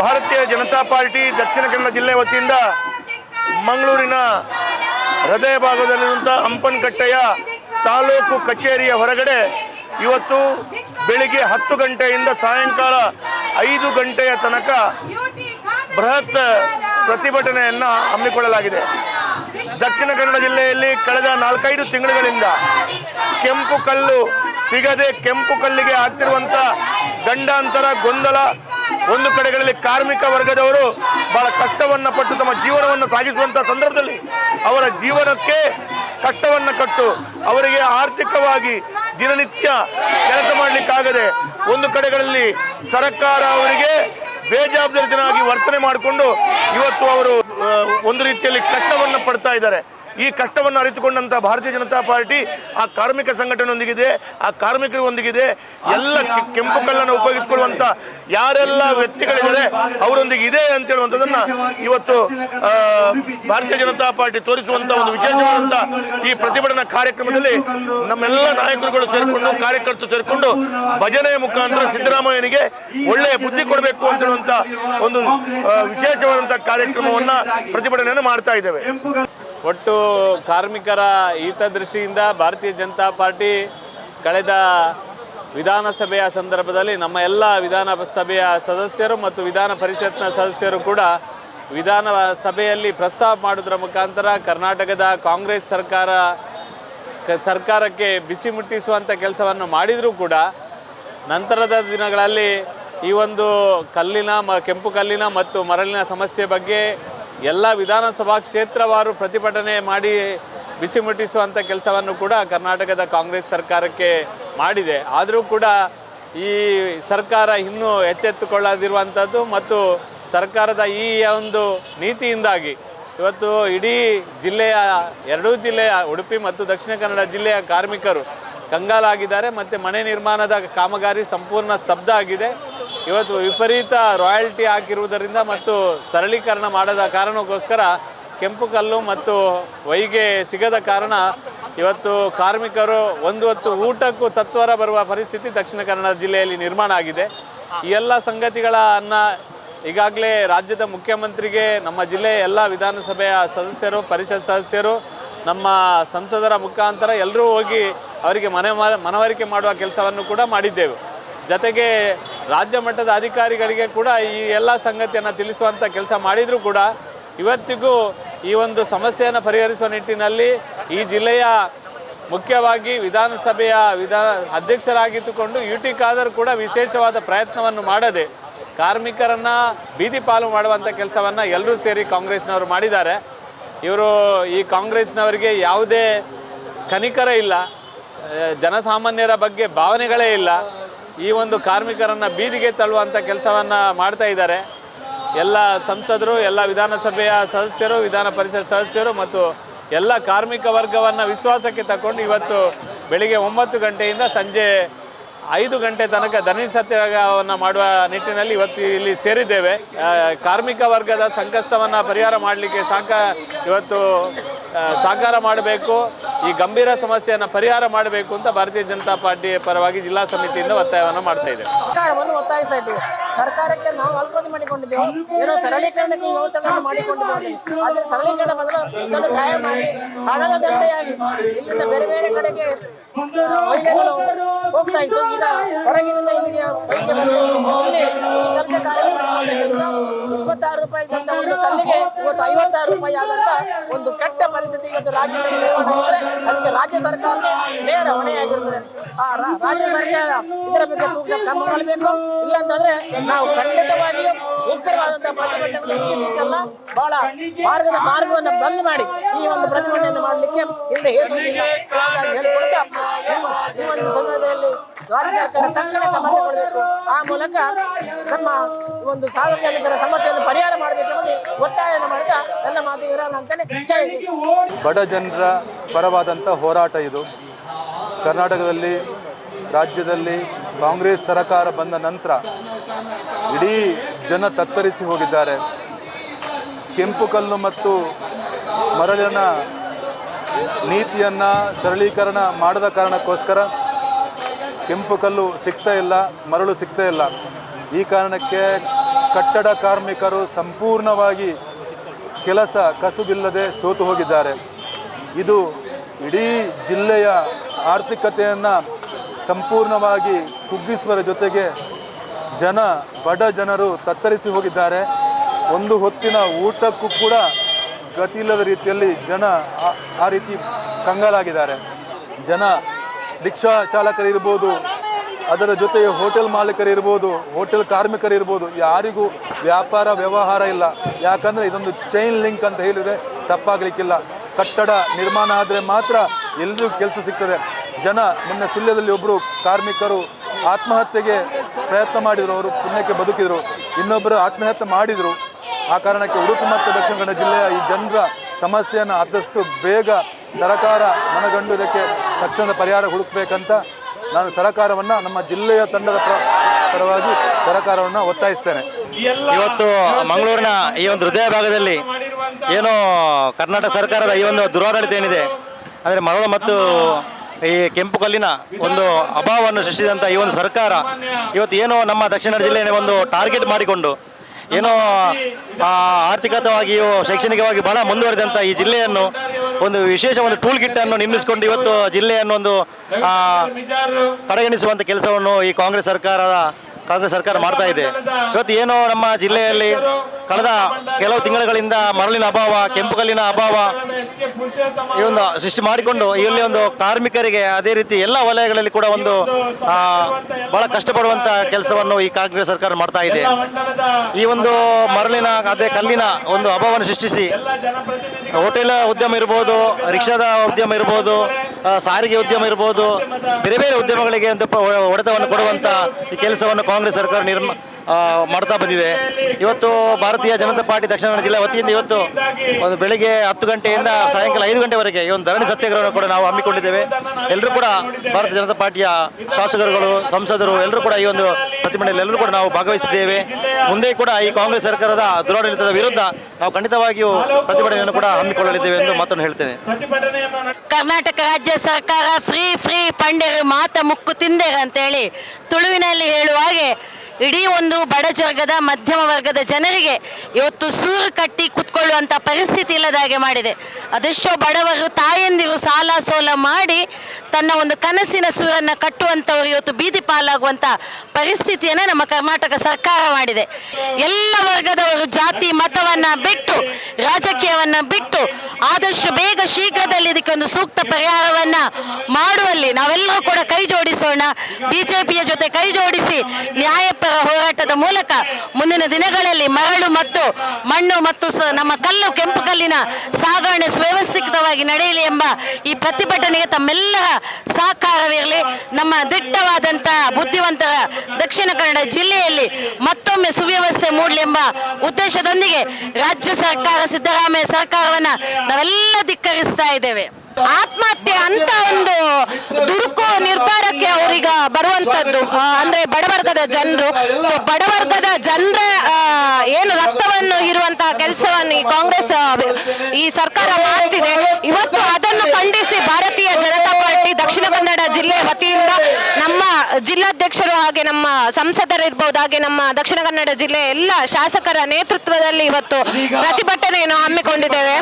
ಭಾರತೀಯ ಜನತಾ ಪಾರ್ಟಿ ದಕ್ಷಿಣ ಕನ್ನಡ ಜಿಲ್ಲೆ ವತಿಯಿಂದ ಮಂಗಳೂರಿನ ಹೃದಯ ಭಾಗದಲ್ಲಿರುವಂಥ ಹಂಪನಕಟ್ಟೆಯ ತಾಲೂಕು ಕಚೇರಿಯ ಹೊರಗಡೆ ಇವತ್ತು ಬೆಳಿಗ್ಗೆ ಹತ್ತು ಗಂಟೆಯಿಂದ ಸಾಯಂಕಾಲ ಐದು ಗಂಟೆಯ ತನಕ ಬೃಹತ್ ಪ್ರತಿಭಟನೆಯನ್ನು ಹಮ್ಮಿಕೊಳ್ಳಲಾಗಿದೆ. ದಕ್ಷಿಣ ಕನ್ನಡ ಜಿಲ್ಲೆಯಲ್ಲಿ ಕಳೆದ ನಾಲ್ಕೈದು ತಿಂಗಳುಗಳಿಂದ ಕೆಂಪು ಕಲ್ಲು ಸಿಗದೆ ಕೆಂಪು ಕಲ್ಲಿಗೆ ಆಗ್ತಿರುವಂಥ ಗಂಡಾಂತರ ಗೊಂದಲ ಒಂದು ಕಡೆಗಳಲ್ಲಿ ಕಾರ್ಮಿಕ ವರ್ಗದವರು ಬಹಳ ಕಷ್ಟವನ್ನು ಪಟ್ಟು ತಮ್ಮ ಜೀವನವನ್ನು ಸಾಗಿಸುವಂಥ ಸಂದರ್ಭದಲ್ಲಿ ಅವರ ಜೀವನಕ್ಕೆ ಕಷ್ಟವನ್ನು ಕಟ್ಟು ಅವರಿಗೆ ಆರ್ಥಿಕವಾಗಿ ದಿನನಿತ್ಯ ಕೆಲಸ ಮಾಡಲಿಕ್ಕಾಗದೆ ಒಂದು ಕಡೆಗಳಲ್ಲಿ ಸರ್ಕಾರ ಅವರಿಗೆ ಬೇಜವಾಬ್ದಾರಿತನಾಗಿ ವರ್ತನೆ ಮಾಡಿಕೊಂಡು ಇವತ್ತು ಅವರು ಒಂದು ರೀತಿಯಲ್ಲಿ ಕಷ್ಟವನ್ನು ಪಡ್ತಾ ಇದ್ದಾರೆ. ಈ ಕಷ್ಟವನ್ನು ಅರಿತುಕೊಂಡಂಥ ಭಾರತೀಯ ಜನತಾ ಪಾರ್ಟಿ ಆ ಕಾರ್ಮಿಕ ಸಂಘಟನೆಯೊಂದಿಗಿದೆ, ಆ ಕಾರ್ಮಿಕರೊಂದಿಗಿದೆ ಎಲ್ಲ ಕೆಂಪು ಕಲ್ಲನ್ನು ಉಪಯೋಗಿಸಿಕೊಳ್ಳುವಂತ ಯಾರೆಲ್ಲ ವ್ಯಕ್ತಿಗಳಿದ್ದಾರೆ, ಅವರೊಂದಿಗೆ ಇದೆ ಅಂತ ಹೇಳುವಂಥದ್ದನ್ನ ಇವತ್ತು ಭಾರತೀಯ ಜನತಾ ಪಾರ್ಟಿ ತೋರಿಸುವಂತ ಒಂದು ವಿಶೇಷವಾದಂತ ಈ ಪ್ರತಿಭಟನಾ ಕಾರ್ಯಕ್ರಮದಲ್ಲಿ ನಮ್ಮೆಲ್ಲ ನಾಯಕರುಗಳು ಸೇರಿಕೊಂಡು, ಕಾರ್ಯಕರ್ತರು ಸೇರಿಕೊಂಡು ಭಜನೆಯ ಮುಖಾಂತರ ಸಿದ್ದರಾಮಯ್ಯನಿಗೆ ಒಳ್ಳೆಯ ಬುದ್ಧಿ ಕೊಡಬೇಕು ಅಂತ ಹೇಳುವಂತ ಒಂದು ವಿಶೇಷವಾದಂಥ ಕಾರ್ಯಕ್ರಮವನ್ನ ಪ್ರತಿಭಟನೆಯನ್ನು ಮಾಡ್ತಾ ಇದ್ದೇವೆ. ಒಟ್ಟು ಕಾರ್ಮಿಕರ ಹಿತದೃಷ್ಟಿಯಿಂದ ಭಾರತೀಯ ಜನತಾ ಪಾರ್ಟಿ ಕಳೆದ ವಿಧಾನಸಭೆಯ ಸಂದರ್ಭದಲ್ಲಿ ನಮ್ಮ ಎಲ್ಲ ವಿಧಾನಸಭೆಯ ಸದಸ್ಯರು ಮತ್ತು ವಿಧಾನ ಪರಿಷತ್ನ ಸದಸ್ಯರು ಕೂಡ ವಿಧಾನಸಭೆಯಲ್ಲಿ ಪ್ರಸ್ತಾಪ ಮಾಡೋದ್ರ ಮುಖಾಂತರ ಕರ್ನಾಟಕದ ಕಾಂಗ್ರೆಸ್ ಸರ್ಕಾರ ಸರ್ಕಾರಕ್ಕೆ ಬಿಸಿ ಮುಟ್ಟಿಸುವಂಥ ಕೆಲಸವನ್ನು ಮಾಡಿದರೂ ಕೂಡ ನಂತರದ ದಿನಗಳಲ್ಲಿ ಈ ಒಂದು ಕಲ್ಲಿನ ಕೆಂಪು ಕಲ್ಲಿನ ಮತ್ತು ಮರಳಿನ ಸಮಸ್ಯೆ ಬಗ್ಗೆ ಎಲ್ಲ ವಿಧಾನಸಭಾ ಕ್ಷೇತ್ರವಾರು ಪ್ರತಿಭಟನೆ ಮಾಡಿ ಬಿಸಿ ಮುಟ್ಟಿಸುವಂಥ ಕೆಲಸವನ್ನು ಕೂಡ ಕರ್ನಾಟಕದ ಕಾಂಗ್ರೆಸ್ ಸರ್ಕಾರಕ್ಕೆ ಮಾಡಿದೆ. ಆದರೂ ಕೂಡ ಈ ಸರ್ಕಾರ ಇನ್ನೂ ಎಚ್ಚೆತ್ತುಕೊಳ್ಳದಿರುವಂಥದ್ದು ಮತ್ತು ಸರ್ಕಾರದ ಈ ಒಂದು ನೀತಿಯಿಂದಾಗಿ ಇವತ್ತು ಇಡೀ ಜಿಲ್ಲೆಯ, ಎರಡೂ ಜಿಲ್ಲೆಯ, ಉಡುಪಿ ಮತ್ತು ದಕ್ಷಿಣ ಕನ್ನಡ ಜಿಲ್ಲೆಯ ಕಾರ್ಮಿಕರು ಕಂಗಾಲಾಗಿದ್ದಾರೆ. ಮತ್ತು ಮನೆ ನಿರ್ಮಾಣದ ಕಾಮಗಾರಿ ಸಂಪೂರ್ಣ ಸ್ತಬ್ಧ ಆಗಿದೆ. ಇವತ್ತು ವಿಪರೀತ ರಾಯಲ್ಟಿ ಹಾಕಿರುವುದರಿಂದ ಮತ್ತು ಸರಳೀಕರಣ ಮಾಡದ ಕಾರಣಕ್ಕೋಸ್ಕರ ಕೆಂಪು ಕಲ್ಲು ಮತ್ತು ವೈಗೆ ಸಿಗದ ಕಾರಣ ಇವತ್ತು ಕಾರ್ಮಿಕರು ಒಂದು ಹೊತ್ತು ಊಟಕ್ಕೂ ತತ್ವರ ಬರುವ ಪರಿಸ್ಥಿತಿ ದಕ್ಷಿಣ ಕನ್ನಡ ಜಿಲ್ಲೆಯಲ್ಲಿ ನಿರ್ಮಾಣ ಆಗಿದೆ. ಈ ಎಲ್ಲ ಸಂಗತಿಗಳನ್ನ ಈಗಾಗಲೇ ರಾಜ್ಯದ ಮುಖ್ಯಮಂತ್ರಿಗೆ, ನಮ್ಮ ಜಿಲ್ಲೆಯ ಎಲ್ಲ ವಿಧಾನಸಭೆಯ ಸದಸ್ಯರು, ಪರಿಷತ್ ಸದಸ್ಯರು, ನಮ್ಮ ಸಂಸದರ ಮುಖಾಂತರ ಎಲ್ಲರೂ ಹೋಗಿ ಅವರಿಗೆ ಮನೆ ಮನವರಿಕೆ ಮಾಡುವ ಕೆಲಸವನ್ನು ಕೂಡ ಮಾಡಿದ್ದೆವು. ಜೊತೆಗೆ ರಾಜ್ಯ ಮಟ್ಟದ ಅಧಿಕಾರಿಗಳಿಗೆ ಕೂಡ ಈ ಎಲ್ಲ ಸಂಗತಿಯನ್ನು ತಿಳಿಸುವಂಥ ಕೆಲಸ ಮಾಡಿದರೂ ಕೂಡ. ಇವತ್ತಿಗೂ ಈ ಒಂದು ಸಮಸ್ಯೆಯನ್ನು ಪರಿಹರಿಸುವ ನಿಟ್ಟಿನಲ್ಲಿ ಈ ಜಿಲ್ಲೆಯ ಮುಖ್ಯವಾಗಿ ವಿಧಾನಸಭೆಯ ವಿಧಾನ ಅಧ್ಯಕ್ಷರಾಗಿದ್ದುಕೊಂಡು ಯು ಟಿ ಖಾದರ್ ಕೂಡ ವಿಶೇಷವಾದ ಪ್ರಯತ್ನವನ್ನು ಮಾಡದೆ ಕಾರ್ಮಿಕರನ್ನು ಬೀದಿ ಪಾಲು ಮಾಡುವಂಥ ಕೆಲಸವನ್ನು ಎಲ್ಲರೂ ಸೇರಿ ಕಾಂಗ್ರೆಸ್ನವರು ಮಾಡಿದ್ದಾರೆ. ಇವರು ಈ ಕಾಂಗ್ರೆಸ್ನವರಿಗೆ ಯಾವುದೇ ಕನಿಕರ ಇಲ್ಲ. ಜನಸಾಮಾನ್ಯರ ಬಗ್ಗೆ ಭಾವನೆಗಳೇ ಇಲ್ಲ. ಈ ಒಂದು ಕಾರ್ಮಿಕರನ್ನು ಬೀದಿಗೆ ತಳ್ಳುವಂಥ ಕೆಲಸವನ್ನು ಮಾಡ್ತಾ ಇದ್ದಾರೆ. ಎಲ್ಲ ಸಂಸದರು, ಎಲ್ಲ ವಿಧಾನಸಭೆಯ ಸದಸ್ಯರು, ವಿಧಾನ ಪರಿಷತ್ ಸದಸ್ಯರು ಮತ್ತು ಎಲ್ಲ ಕಾರ್ಮಿಕ ವರ್ಗವನ್ನು ವಿಶ್ವಾಸಕ್ಕೆ ತಗೊಂಡು ಇವತ್ತು ಬೆಳಿಗ್ಗೆ ಒಂಬತ್ತು ಗಂಟೆಯಿಂದ ಸಂಜೆ ಐದು ಗಂಟೆ ತನಕ ಧರಣಿ ಸತ್ಯಾಗ್ರಹವನ್ನು ಮಾಡುವ ನಿಟ್ಟಿನಲ್ಲಿ ಇವತ್ತು ಇಲ್ಲಿ ಸೇರಿದ್ದೇವೆ. ಕಾರ್ಮಿಕ ವರ್ಗದ ಸಂಕಷ್ಟವನ್ನು ಪರಿಹಾರ ಮಾಡಲಿಕ್ಕೆ ಸಾಕ, ಇವತ್ತು ಸಾಕಾರ ಮಾಡಬೇಕು, ಈ ಗಂಭೀರ ಸಮಸ್ಯೆಯನ್ನು ಪರಿಹಾರ ಮಾಡಬೇಕು ಅಂತ ಭಾರತೀಯ ಜನತಾ ಪಾರ್ಟಿ ಪರವಾಗಿ ಜಿಲ್ಲಾ ಸಮಿತಿಯಿಂದ ಒತ್ತಾಯವನ್ನು ಮಾಡ್ತಾ ಇದೆ ಸರ್ಕಾರವನ್ನು ಒತ್ತಾಯಿಸ್ತಾ ಇದ್ದೀವಿ. ಸರ್ಕಾರಕ್ಕೆ ನಾವು ಅಲ್ಪನೆ ಮಾಡಿಕೊಂಡಿದ್ದೇವೆ. ಏನೋ ಸರಳೀಕರಣಕ್ಕೆ ಯೋಚನೆಯನ್ನು ಮಾಡಿಕೊಂಡಿದ್ದೇವೆ. ಆದರೆ ಸರಳೀಕರಣ ಬದಲು ಇದನ್ನು ಮಾಡಿ ಹಣದ ದಂಧೆಯಾಗಿ ಇಲ್ಲಿಂದ ಬೇರೆ ಬೇರೆ ಕಡೆಗೆ ಮಹಿಳೆಗಳು ಹೋಗ್ತಾ ಇತ್ತು ಈಗ ಹೊರಗಿನಿಂದ ಇಲ್ಲಿಗೆ ಕೆಲಸ ಇಪ್ಪತ್ತಾರು ರೂಪಾಯಿ ಇದ್ದಂತ ಒಂದು ಕಲ್ಲಿಗೆ ಇವತ್ತು ಐವತ್ತಾರು ರೂಪಾಯಿ ಆದಂತ ಒಂದು ಕೆಟ್ಟ ಪರಿಸ್ಥಿತಿ ಇವತ್ತು ರಾಜ್ಯದಲ್ಲಿ ನಿರ್ಮಾಣ ಅದಕ್ಕೆ ರಾಜ್ಯ ಸರ್ಕಾರ ನೇರ ಹೊಣೆಯಾಗಿರುತ್ತದೆ. ಆ ರಾಜ್ಯ ಸರ್ಕಾರ ಇದರ ಬಗ್ಗೆ ತೂಕ ಕ್ರಮ ಮಾಡಬೇಕು. ಇಲ್ಲ ಅಂತಂದ್ರೆ ನಾವು ಖಂಡಿತವಾಗಿಯೂ ಉಗ್ರವಾದಂತಹ ಪ್ರತಿಭಟನೆ ರೀತಿಯಲ್ಲ ಬಹಳ ಮಾರ್ಗದ ಮಾರ್ಗವನ್ನು ಬಂದ್ ಮಾಡಿ ಈ ಒಂದು ಪ್ರತಿಭಟನೆಯನ್ನು ಮಾಡಲಿಕ್ಕೆ ಹಿಂದೆ ಹೇಳಿಕೊಳ್ತಾ ಈ- ಒಂದು ಸಂದರ್ಭದಲ್ಲಿ ರಾಜ್ಯ ಸರ್ಕಾರ ತಕ್ಷಣ ಕ್ರಮ ಕೊಡಬೇಕು. ಆ ಮೂಲಕ ನಮ್ಮ ಒಂದು ಸಾರ್ವಜನಿಕರ ಸಮಸ್ಯೆಯನ್ನು ಪರಿಹಾರ ಮಾಡಬೇಕೆಂಬುದು ಒತ್ತಾಯವನ್ನು ಮಾಡ್ತಾ ನನ್ನ ಮಾತು ವಿರಾಮ ಅಂತಾನೆ ಬಡ ಜನರ ಪರವಾದಂಥ ಹೋರಾಟ ಇದು. ಕರ್ನಾಟಕದಲ್ಲಿ ರಾಜ್ಯದಲ್ಲಿ ಕಾಂಗ್ರೆಸ್ ಸರಕಾರ ಬಂದ ನಂತರ ಇಡೀ ಜನ ತತ್ತರಿಸಿ ಹೋಗಿದ್ದಾರೆ. ಕೆಂಪು ಕಲ್ಲು ಮತ್ತು ಮರಳಿನ ನೀತಿಯನ್ನು ಸರಳೀಕರಣ ಮಾಡದ ಕಾರಣಕ್ಕೋಸ್ಕರ ಕೆಂಪು ಕಲ್ಲು ಸಿಗ್ತಾ ಇಲ್ಲ, ಮರಳು ಸಿಗ್ತಾ ಇಲ್ಲ. ಈ ಕಾರಣಕ್ಕೆ ಕಟ್ಟಡ ಕಾರ್ಮಿಕರು ಸಂಪೂರ್ಣವಾಗಿ ಕೆಲಸ ಕಸುಬಿಲ್ಲದೆ ಸೋತು ಹೋಗಿದ್ದಾರೆ. ಇದು ಇಡೀ ಜಿಲ್ಲೆಯ ಆರ್ಥಿಕತೆಯನ್ನು ಸಂಪೂರ್ಣವಾಗಿ ಕುಗ್ಗಿಸುವರ ಜೊತೆಗೆ ಜನ, ಬಡ ಜನರು ತತ್ತರಿಸಿ ಹೋಗಿದ್ದಾರೆ. ಒಂದು ಹೊತ್ತಿನ ಊಟಕ್ಕೂ ಕೂಡ ಗತಿ ಇಲ್ಲದ ರೀತಿಯಲ್ಲಿ ಜನ ಆ- ರೀತಿ ಕಂಗಾಲಾಗಿದ್ದಾರೆ. ಜನ ರಿಕ್ಷಾ ಚಾಲಕರಿರ್ಬೋದು, ಅದರ ಜೊತೆಗೆ ಹೋಟೆಲ್ ಮಾಲೀಕರಿರ್ಬೋದು, ಹೋಟೆಲ್ ಕಾರ್ಮಿಕರಿರ್ಬೋದು, ಯಾರಿಗೂ ವ್ಯಾಪಾರ ವ್ಯವಹಾರ ಇಲ್ಲ. ಯಾಕಂದರೆ ಇದೊಂದು ಚೈನ್ ಲಿಂಕ್ ಅಂತ ಹೇಳಿದರೆ ತಪ್ಪಾಗಲಿಕ್ಕಿಲ್ಲ. ಕಟ್ಟಡ ನಿರ್ಮಾಣ ಆದರೆ ಮಾತ್ರ ಎಲ್ರಿಗೂ ಕೆಲಸ ಸಿಗ್ತದೆ. ಜನ ಮೊನ್ನೆ ಸುಳ್ಯದಲ್ಲಿ ಒಬ್ಬರು ಕಾರ್ಮಿಕರು ಆತ್ಮಹತ್ಯೆಗೆ ಪ್ರಯತ್ನ ಮಾಡಿದರು, ಅವರು ಪುಣ್ಯಕ್ಕೆ ಬದುಕಿದರು. ಇನ್ನೊಬ್ಬರು ಆತ್ಮಹತ್ಯೆ ಮಾಡಿದರು. ಆ ಕಾರಣಕ್ಕೆ ಉಡುಪಿ ಮತ್ತು ದಕ್ಷಿಣ ಕನ್ನಡ ಜಿಲ್ಲೆಯ ಈ ಜನರ ಸಮಸ್ಯೆಯನ್ನು ಆದಷ್ಟು ಬೇಗ ಸರಕಾರ ಮನಗಂಡು ಇದಕ್ಕೆ ತಕ್ಷಣದ ಪರಿಹಾರ ಹುಡುಕಬೇಕಂತ ನಾನು ಸರಕಾರವನ್ನು ನಮ್ಮ ಜಿಲ್ಲೆಯ ತಂಡದ ಪರವಾಗಿ ಸರಕಾರವನ್ನು ಒತ್ತಾಯಿಸ್ತೇನೆ. ಇವತ್ತು ಮಂಗಳೂರಿನ ಈ ಒಂದು ಹೃದಯ ಭಾಗದಲ್ಲಿ ಏನು ಕರ್ನಾಟಕ ಸರ್ಕಾರದ ಈ ಒಂದು ದುರಾಡಳಿತ ಏನಿದೆ, ಅಂದರೆ ಮರಳು ಮತ್ತು ಈ ಕೆಂಪು ಕಲ್ಲಿನ ಒಂದು ಅಭಾವವನ್ನು ಸೃಷ್ಟಿಸಿದಂಥ ಈ ಒಂದು ಸರ್ಕಾರ ಇವತ್ತು ಏನು ನಮ್ಮ ದಕ್ಷಿಣ ಜಿಲ್ಲೆಯ ಒಂದು ಟಾರ್ಗೆಟ್ ಮಾಡಿಕೊಂಡು ಏನೋ ಆರ್ಥಿಕತವಾಗಿಯೂ ಶೈಕ್ಷಣಿಕವಾಗಿ ಬಹಳ ಮುಂದುವರೆದಂಥ ಈ ಜಿಲ್ಲೆಯನ್ನು ಒಂದು ವಿಶೇಷ ಒಂದು ಟೂಲ್ ಕಿಟ್ ಅನ್ನು ನಿರ್ಮಿಸಿಕೊಂಡು ಇವತ್ತು ಜಿಲ್ಲೆಯನ್ನು ಒಂದು ಕಡೆಗಣಿಸುವಂಥ ಕೆಲಸವನ್ನು ಈ ಕಾಂಗ್ರೆಸ್ ಸರ್ಕಾರದ ಕಾಂಗ್ರೆಸ್ ಸರ್ಕಾರ ಮಾಡ್ತಾ ಇದೆ. ಇವತ್ತು ಏನು ನಮ್ಮ ಜಿಲ್ಲೆಯಲ್ಲಿ ಕಳೆದ ಕೆಲವು ತಿಂಗಳುಗಳಿಂದ ಮರಳಿನ ಅಭಾವ ಕೆಂಪು ಕಲ್ಲಿನ ಅಭಾವ ಈ ಒಂದು ಸೃಷ್ಟಿ ಮಾಡಿಕೊಂಡು ಇಲ್ಲಿ ಒಂದು ಕಾರ್ಮಿಕರಿಗೆ ಅದೇ ರೀತಿ ಎಲ್ಲ ವಲಯಗಳಲ್ಲಿ ಕೂಡ ಒಂದು ಬಹಳ ಕಷ್ಟಪಡುವಂತ ಕೆಲಸವನ್ನು ಈ ಕಾಂಗ್ರೆಸ್ ಸರ್ಕಾರ ಮಾಡ್ತಾ ಇದೆ. ಈ ಒಂದು ಮರಳಿನ ಅದೇ ಕಲ್ಲಿನ ಒಂದು ಅಭಾವವನ್ನು ಸೃಷ್ಟಿಸಿ ಹೋಟೆಲ್ ಉದ್ಯಮ ಇರ್ಬೋದು ರಿಕ್ಷಾದ ಉದ್ಯಮ ಇರ್ಬೋದು ಸಾರಿಗೆ ಉದ್ಯಮ ಇರ್ಬೋದು ಬೇರೆ ಬೇರೆ ಉದ್ಯಮಗಳಿಗೆ ಒಂದು ಹೊಡೆತವನ್ನು ಕೊಡುವಂತ ಈ ಕೆಲಸವನ್ನು ಕಾಂಗ್ರೆಸ್ ಸರ್ಕಾರ ನಿರ್ಮ ಮಾಡ್ತಾ ಬಂದಿದೆ. ಇವತ್ತು ಭಾರತೀಯ ಜನತಾ ಪಾರ್ಟಿ ದಕ್ಷಿಣ ಕನ್ನಡ ಜಿಲ್ಲೆ ವತಿಯಿಂದ ಇವತ್ತು ಒಂದು ಬೆಳಿಗ್ಗೆ ಹತ್ತು ಗಂಟೆಯಿಂದ ಸಾಯಂಕಾಲ ಐದು ಗಂಟೆವರೆಗೆ ಈ ಒಂದು ಧರಣಿ ಸತ್ಯಾಗ್ರಹವನ್ನು ಕೂಡ ನಾವು ಹಮ್ಮಿಕೊಂಡಿದ್ದೇವೆ. ಎಲ್ಲರೂ ಕೂಡ ಭಾರತೀಯ ಜನತಾ ಪಾರ್ಟಿಯ ಶಾಸಕರುಗಳು, ಸಂಸದರು, ಎಲ್ಲರೂ ಕೂಡ ಈ ಒಂದು ಪ್ರತಿಭಟನೆಯಲ್ಲಿ ಎಲ್ಲರೂ ಕೂಡ ನಾವು ಭಾಗವಹಿಸಿದ್ದೇವೆ. ಮುಂದೆ ಕೂಡ ಈ ಕಾಂಗ್ರೆಸ್ ಸರ್ಕಾರದ ದುರಾಡಳಿತದ ವಿರುದ್ಧ ನಾವು ಖಂಡಿತವಾಗಿಯೂ ಪ್ರತಿಭಟನೆಯನ್ನು ಕೂಡ ಹಮ್ಮಿಕೊಳ್ಳಲಿದ್ದೇವೆ ಎಂದು ಮಾತನ್ನು ಹೇಳ್ತೇನೆ. ಕರ್ನಾಟಕ ರಾಜ್ಯ ಸರ್ಕಾರ ಫ್ರೀ ಫ್ರೀ ಪಂಡೆರು ಮಾತ ಮುಕ್ಕು ತಿಂದೇರ ಅಂತೇಳಿ ತುಳುವಿನಲ್ಲಿ ಹೇಳುವ ಹಾಗೆ ಇಡೀ ಒಂದು ಬಡಜರ್ಗದ ಮಧ್ಯಮ ವರ್ಗದ ಜನರಿಗೆ ಇವತ್ತು ಸೂರು ಕಟ್ಟಿ ಕುತ್ಕೊಳ್ಳುವಂಥ ಪರಿಸ್ಥಿತಿ ಇಲ್ಲದ ಹಾಗೆ ಮಾಡಿದೆ. ಅದೆಷ್ಟೋ ಬಡವರು ತಾಯಂದಿರು ಸಾಲ ಸೋಲ ಮಾಡಿ ತನ್ನ ಒಂದು ಕನಸಿನ ಸೂರನ್ನು ಕಟ್ಟುವಂಥವರು ಇವತ್ತು ಬೀದಿ ಪಾಲಾಗುವಂಥ ಪರಿಸ್ಥಿತಿಯನ್ನು ನಮ್ಮ ಕರ್ನಾಟಕ ಸರ್ಕಾರ ಮಾಡಿದೆ. ಎಲ್ಲ ವರ್ಗದವರು ಜಾತಿ ಮತವನ್ನ ಬಿಟ್ಟು, ರಾಜಕೀಯವನ್ನು ಬಿಟ್ಟು, ಆದಷ್ಟು ಬೇಗ ಶೀಘ್ರದಲ್ಲಿ ಇದಕ್ಕೆ ಒಂದು ಸೂಕ್ತ ಪರಿಹಾರವನ್ನ ಮಾಡುವಲ್ಲಿ ನಾವೆಲ್ಲರೂ ಕೂಡ ಕೈ ಜೋಡಿಸೋಣ. ಬಿಜೆಪಿಯ ಜೊತೆ ಕೈ ಜೋಡಿಸಿ ನ್ಯಾಯಪರ ಹೋರಾಟದ ಮೂಲಕ ಮುಂದಿನ ದಿನಗಳಲ್ಲಿ ಮರಳು ಮತ್ತು ಮಣ್ಣು ಮತ್ತು ನಮ್ಮ ಕಲ್ಲು ಕೆಂಪು ಕಲ್ಲಿನ ಸಾಗಣೆ ಸುವ್ಯವಸ್ಥಿತವಾಗಿ ನಡೆಯಲಿ ಎಂಬ ಈ ಪ್ರತಿಭಟನೆಗೆ ತಮ್ಮೆಲ್ಲ ಸಹಕಾರವಿರಲಿ. ನಮ್ಮ ದಿಟ್ಟವಾದಂತಹ ಬುದ್ಧಿವಂತರ ದಕ್ಷಿಣ ಕನ್ನಡ ಜಿಲ್ಲೆಯಲ್ಲಿ ಮತ್ತೊಮ್ಮೆ ಸುವ್ಯವಸ್ಥೆ ಮೂಡಲಿ ಎಂಬ ಉದ್ದೇಶದೊಂದಿಗೆ ರಾಜ್ಯ ಸರ್ಕಾರ, ಸಿದ್ದರಾಮಯ್ಯ ಸರ್ಕಾರವನ್ನ ನಾವೆಲ್ಲ ಧಿಕ್ಕರಿಸ್ತಾ ಇದ್ದೇವೆ. ಆತ್ಮಹತ್ಯೆ ಅಂತ ಒಂದು ದುಡುಕು ನಿರ್ಧಾರಕ್ಕೆ ಅವ್ರೀಗ ಬರುವಂತದ್ದು ಅಂದ್ರೆ ಬಡವರ್ಗದ ಜನರು. ಬಡವರ್ಗದ ಜನರ ಏನು ರಕ್ತವನ್ನು ಇರುವಂತಹ ಕೆಲಸವನ್ನು ಈ ಕಾಂಗ್ರೆಸ್ ಈ ಸರ್ಕಾರ ಮಾಡ್ತಿದೆ. ಇವತ್ತು ಅದನ್ನು ಖಂಡಿಸಿ ಭಾರತೀಯ ಜನತಾ ಪಾರ್ಟಿ ದಕ್ಷಿಣ ಕನ್ನಡ ಜಿಲ್ಲೆ ವತಿಯಿಂದ ನಮ್ಮ ಜಿಲ್ಲಾಧ್ಯಕ್ಷರು ಹಾಗೆ ನಮ್ಮ ಸಂಸದರು ಇರ್ಬೋದು ಹಾಗೆ ನಮ್ಮ ದಕ್ಷಿಣ ಕನ್ನಡ ಜಿಲ್ಲೆಯ ಎಲ್ಲ ಶಾಸಕರ ನೇತೃತ್ವದಲ್ಲಿ ಇವತ್ತು ಪ್ರತಿಭಟನೆಯನ್ನು ಹಮ್ಮಿಕೊಂಡಿದ್ದೇವೆ.